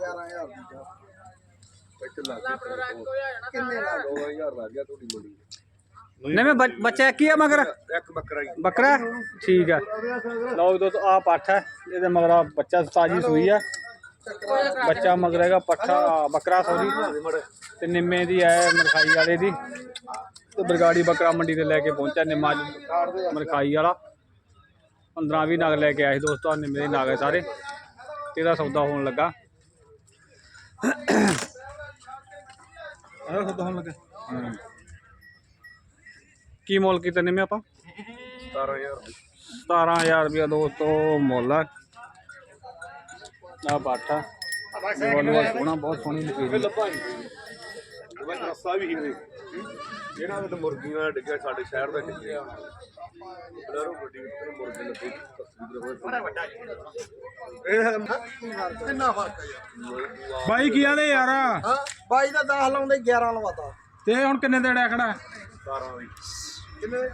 11000 ਦੀ ਜਾ ਇੱਕ ਲੱਖ ਕਿੰਨੇ ਲੱਗ 2000 ਲੱਗ ਗਿਆ ਤੁਹਾਡੀ ਮੰਡੀ ਨਹੀਂ ਮੈਂ ਬੱਚ- ਬੱਚਾ ਕੀ ਆ ਮਗਰ? ਇੱਕ ਬੱਕਰਾ ਹੀ। ਬੱਕਰਾ? ਠੀਕ ਆ। ਲਓ ਦੋਸਤੋ ਆ ਪੱਠ ਹੈ। ਇਹਦੇ ਮਗਰ ਆਹ ਬੱਚਾ ਤਾਜੀ ਸੂਈ ਆ। ਬੱਚਾ ਮਗਰ ਹੈਗਾ ਪੱਠਾ ਬੱਕਰਾ ਸੌਰੀ। ਤੇ ਨਿੰਮੇ ਦੀ ਹੈ ਮਰਖਾਈ ਵਾਲੇ ਦੀ। ਤੇ ਬਰਗਾੜੀ ਬੱਕਰਾ ਮੰਡੀ ਤੇ ਲੈ ਕੇ ਪਹੁੰਚਿਆ ਨਿੰਮਾ ਅੱਜ ਮਰਖਾਈ ਵਾਲਾ। 15 20 ਨਗ ਲੈ ਕੇ ਆਏ ਸੀ ਦੋਸਤੋ ਆਹ ਨਿੰਮੇ ਦੇ ਨਗ ਹੈ ਸਾਰੇ। ਤੇ ਇਹਦਾ ਸੌਦਾ ਹੋਣ ਲੱਗਾ। ਆਹ ਖੁਦ ਹੋਣ ਲੱਗਾ। ਹਮ। ਕੀ ਮੁੱਲ ਕੀਤਾ ਨਿੰਮੇ ਆਪਾਂ? 17000 ਦੀ 17000 ਰੁਪਇਆ ਦੋਸਤੋ ਮੁੱਲ ਆ। ਆ। ਬਾਟਾ ਬਹੁਤ ਸੋਹਣੀ ਲੱਗੀ ਵੀ ਹੀ ਇਹਨਾਂ ਦੇ ਮੁਰਗੀਆਂ ਨਾਲ ਡਿੱਗਿਆ ਸਾਡੇ ਸ਼ਹਿਰ ਦਾ ਡਿੱਗਿਆ। ਬਲਰੋ ਗੱਡੀ ਵਿੱਚ ਮੁਰਗੇ ਲੱਗੇ ਤਸਵੀਰ ਹੋਏ ਇਹ ਕਿੰਨਾ ਫ਼ਰਕ ਹੈ ਯਾਰ? ਬਾਈ ਕੀ ਆਦੇ ਯਾਰ? ਹਾਂ ਬਾਈ ਦਾ 10 ਲਾਉਂਦੇ 11 ਲਵਾਤਾ। ਤੇ ਹੁਣ ਕਿੰਨੇ ਦੇੜਾ ਖੜਾ? 17 ਦੀ। ਕਿੰਨੇ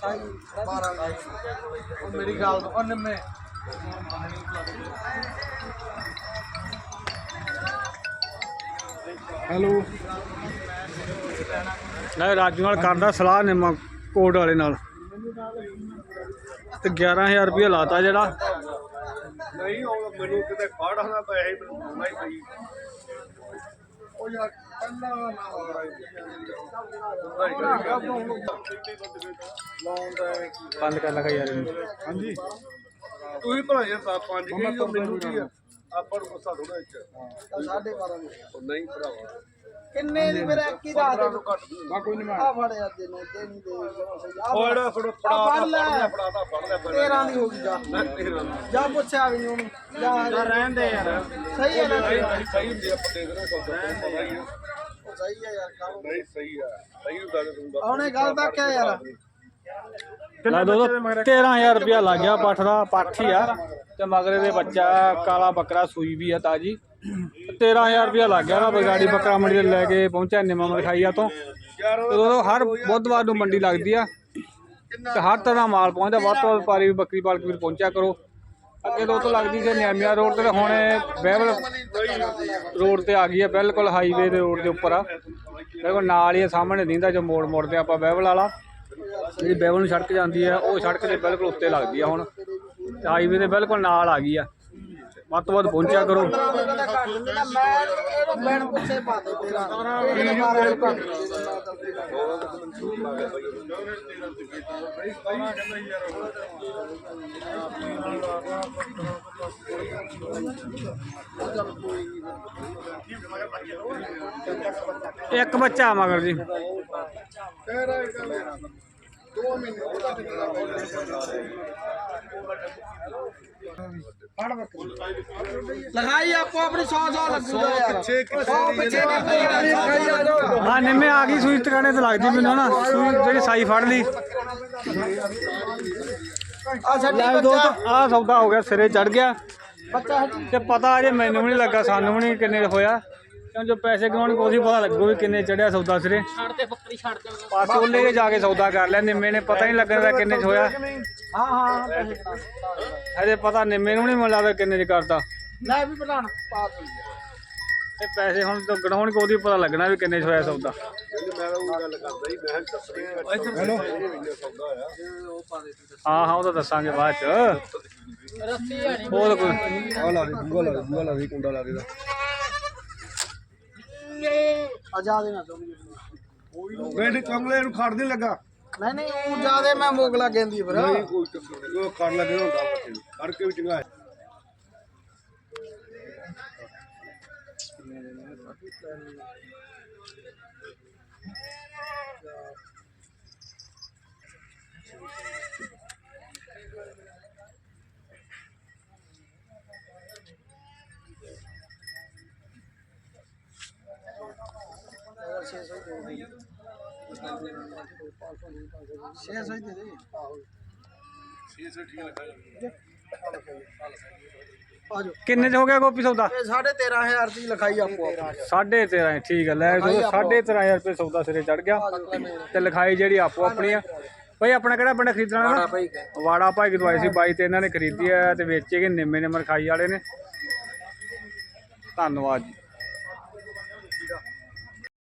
ਸਾਈ 12 ਲਾਈ ਉਹ ਮੇਰੀ ਗੱਲ ਤੋਂ ਹੈਲੋ। ਲੈ ਰਾਜੂ ਨਾਲ ਕਰਦਾ ਸਲਾਹ ਨਿੰਮਾ ਕੋਟ ਵਾਲੇ ਨਾਲ। ਤੇ 11000 ਰੁਪਇਆ ਲਾਤਾ ਜਿਹੜਾ। ਨਹੀਂ ਉਹ ਮੈਨੂੰ ਕਿਤੇ ਫਾੜਾ ਨਾ ਪੈਸੇ ਮੈਨੂੰ ਦੇਣਾ ਹੀ ਪਈ। ਉਹ ਯਾਰ ਕੰਨਾ ਨਾ ਹੈ ਕੀ ਬੰਦ ਕਰ ਲਗਾ ਯਾਰ। ਹਾਂਜੀ। ਤੁਸੀਂ ਭਲਾ ਯਾਰ ਤਾਂ ਪੰਜ ਗਈ ਉਹ ਮੈਨੂੰ ਕੀ ਆ? ਆਪਾਂ ਨੂੰ ਗੁੱਸਾ ਥੋੜਾ ਇੱਥੇ। ਤਾਂ ਸਾਢੇ 12 ਦੀ। ਉਹ ਨਹੀਂ ਭਰਾਵਾ। ਕਿੰਨੇ ਦੀ ਮੇਰਾ ਕੀ ਦਾ ਦੇ ਨੂੰ? ਘੱਟ ਬਾ ਕੋਈ ਨਹੀਂ ਆ ਫੜ ਯਾਰ ਦੇ ਨੇ ਦੇ ਨਹੀਂ ਦੇ ਆ ਫੜਾ ਫੜੋ। ਫੜ ਲੈ। ਫੜਾ ਦਾ ਫੜ ਲੈ 13 ਦੀ ਹੋ ਗਈ ਜਾ। ਜਾ ਪੁੱਛਿਆ ਵੀ ਨੀ ਉਹਨੂੰ। ਜਾ। ਰਹਿਣ ਦੇ ਯਾਰ। ਸਹੀ ਹੈ ਨਾ? ਨਹੀਂ ਸਹੀ ਹੁੰਦੀ ਆ ਪੱਤੇ ਦੇ ਨਾਲ ਪਤਾ ਹੀ ਆ ਉਹ ਸਹੀ ਹੈ ਯਾਰ ਕੰਮ। ਨਹੀਂ ਸਹੀ ਆ। ਸਹੀ ਹੁੰਦਾ ਤੂੰ ਦੱਸ ਉਹਨੇ ਗੱਲ ਤਾਂ ਕਿਹਾ ਯਾਰ। ਲੈ ਦੋ 13000 ਰੁਪਇਆ ਲੱਗ ਗਿਆ ਪੱਠ ਦਾ ਪੱਠ ਹੀ ਆ। ਤੇ ਮਗਰੇ ਦੇ ਬੱਚਾ ਕਾਲਾ ਬੱਕਰਾ ਸੂਈ ਵੀ ਆ ਤਾਜੀ। 13000 ਰੁਪਇਆ ਲੱਗ ਗਿਆ ਨਾ ਬਗਾੜੀ ਬੱਕਰਾ ਮੰਡੀ ਤੇ ਲੈ ਕੇ ਪਹੁੰਚਿਆ ਨਿੰਮਾ ਮਲਖਾਈਆ ਤੋਂ। ਤੇ ਉਦੋਂ ਹਰ ਬੁੱਧਵਾਰ ਨੂੰ ਮੰਡੀ ਲੱਗਦੀ ਆ। ਤੇ ਹਰ ਤਰ੍ਹਾਂ ਦਾ ਮਾਲ ਪਹੁੰਚਦਾ ਵੱਧ ਤੋਂ ਵੱਧ ਵਪਾਰੀ ਵੀ ਬੱਕਰੀ ਪਾਲਕ ਵੀ ਪਹੁੰਚਿਆ ਕਰੋ। ਅੱਗੇ ਤੋਂ ਤੋਂ ਲੱਗਦੀ ਸੀ ਨਿਆਮੀਆਂ ਰੋਡ ਤੇ ਤੇ ਹੁਣ ਬਹਿਬਲ ਰੋਡ ਤੇ ਆ ਗਈ ਹੈ ਬਿਲਕੁਲ ਹਾਈਵੇ ਦੇ ਰੋਡ ਦੇ ਉੱਪਰ ਆ। ਬਿਲਕੁਲ ਨਾਲ ਹੀ ਆ, ਸਾਹਮਣੇ ਦਿੰਦਾ ਜੋ ਮੋੜ ਮੋੜਦੇ ਆਪਾਂ ਬਹਿਬਲ ਵਾਲਾ। ਜਿਹੜੀ ਬੈਗੋਂ ਨੂੰ ਸੜਕ ਜਾਂਦੀ ਹੈ ਉਹ ਸੜਕ ਦੇ ਬਿਲਕੁਲ ਉੱਤੇ ਲੱਗਦੀ ਆ ਹੁਣ। ਤੇ ਹਾਈਵੇ ਦੇ ਬਿਲਕੁਲ ਨਾਲ ਆ ਗਈ ਆ। ਵੱਧ ਤੋਂ ਵੱਧ ਪਹੁੰਚਿਆ ਕਰੋ। ਇੱਕ ਬੱਚਾ ਮਗਰ ਜੀ। 2 ਮਹੀਨੇ ਲਗਾਈ ਆਪੋ ਆਪਣੀ 100 100 ਲੱਗੂਗਾ ਯਾਰ। ਪਿੱਛੇ ਨਿੰਮੇ ਆ ਗਈ ਸੂਈ ਟਿਕਾਣੇ ਤੇ ਲੱਗਦੀ ਮੈਨੂੰ ਨਾ। ਜਿਹੜੀ ਸਾਈ ਫੜ ਲਈ। ਆ ਸੌਦਾ ਹੋ ਗਿਆ ਸਿਰੇ ਚੜ ਗਿਆ। ਤੇ ਪਤਾ ਅਜੇ ਮੈਨੂੰ ਵੀ ਨਹੀਂ ਲੱਗਾ ਸਾਨੂੰ ਵੀ ਨਹੀਂ ਕਿੰਨੇ ਹੋਇਆ। ਕਿਉਂ ਜੋ ਪੈਸੇ ਗਵਾਉਣ ਕੋਈ ਨਹੀਂ ਪਤਾ ਲੱਗੂ ਵੀ ਕਿੰਨੇ ਚੜਿਆ ਸੌਦਾ ਸਿਰੇ। ਛੱਡ ਬੱਕਰੀ ਛੱਡ ਦੇ ਪਾਸ ਉਹਲੇ ਕੇ ਜਾ ਕੇ ਸੌਦਾ ਕਰ ਲਿਆ ਨਿੰਮੇ ਨੇ ਪਤਾ ਹੀ ਨਹੀਂ ਲੱਗਦਾ ਕਿੰਨੇ ਚ ਹੋਇਆ। ਹਾਂ ਹਾਂ ਪੈਸੇ। ਅਜੇ ਪਤਾ ਨਿੰਮੇ ਨੂੰ ਨਹੀਂ ਮੈਨੂੰ ਲੱਗਦਾ ਕਿੰਨੇ ਚ ਕਰਦਾ ਲੈ ਵੀ ਬਣਾਣ ਪਾ ਦੇ। ਤੇ ਪੈਸੇ ਹੁਣ ਤੋਂ ਗਣਾਉਣ ਕੋਈ ਪਤਾ ਲੱਗਣਾ ਵੀ ਕਿੰਨੇ ਚ ਹੋਇਆ ਸੌਦਾ। ਉਹ ਗੱਲ ਹਾਂ ਹਾਂ ਉਹ ਤਾਂ ਦੱਸਾਂਗੇ ਬਾਅਦ ਚ। ਹੋਰ ਕੋਈ। ਆ ਲਾ ਦੇ ਲਾ ਦੂਆ ਲਾ ਦੇ ਕੁੰਡਾ ਲਾ ਦੇ ਦਾ ਆ ਜਾ ਦੇਣਾ ਚਾਹੁੰਦੀ ਬੇਟੇ ਕੰਗਲੇ ਨੂੰ ਖੜ ਨਹੀਂ ਲੱਗਾ। ਨਹੀਂ ਨਹੀਂ ਉਹ ਜਿਆਦੇ ਮੈਂ ਮੋਗਲਾ ਕਹਿੰਦੀ ਫਿਰ ਨਹੀਂ ਕੋਈ ਚੱਕਰ ਨਹੀਂ। ਉਹ ਖੜ ਲੱਗੇ ਹੁੰਦਾ ਬੱਚੇ ਨੂੰ। ਖੜ ਕੇ ਵੀ ਚੰਗਾ ਹੈ। 600 ਦੇ ਦੇ। ਆਜੋ। ਕਿੰਨੇ ਚ ਹੋ ਗਿਆ ਗੋਪੀ ਸੌਦਾ? ਇਹ 13500 ਦੀ ਲਿਖਾਈ ਆਪੋ ਸਾਢੇ 13 ਠੀਕ ਹੈ ਲੈ ਦੋ ਸਾਢੇ 13000 ਰੁਪਏ ਸੌਦਾ ਸਿਰੇ ਚੜ ਗਿਆ ਤੇ ਲਿਖਾਈ ਜਿਹੜੀ ਆਪੋ ਆਪਣੀ ਆ। ਭਾਈ ਆਪਣਾ ਕਿਹੜਾ ਪਿੰਡ ਖਰੀਦਣਾ ਨਾ ਭਾਈ ਵਾੜਾ ਭਾਈ ਦਵਾਈ ਸੀ ਬਾਈ ਤੇ ਇਹਨਾਂ ਨੇ ਖਰੀਦੀ ਆ ਤੇ ਵੇਚੇਗੇ ਨਿੰਮੇ ਨੇ ਮਰਖਾਈ ਵਾਲੇ ਨੇ। ਧੰਨਵਾਦ ਜੀ।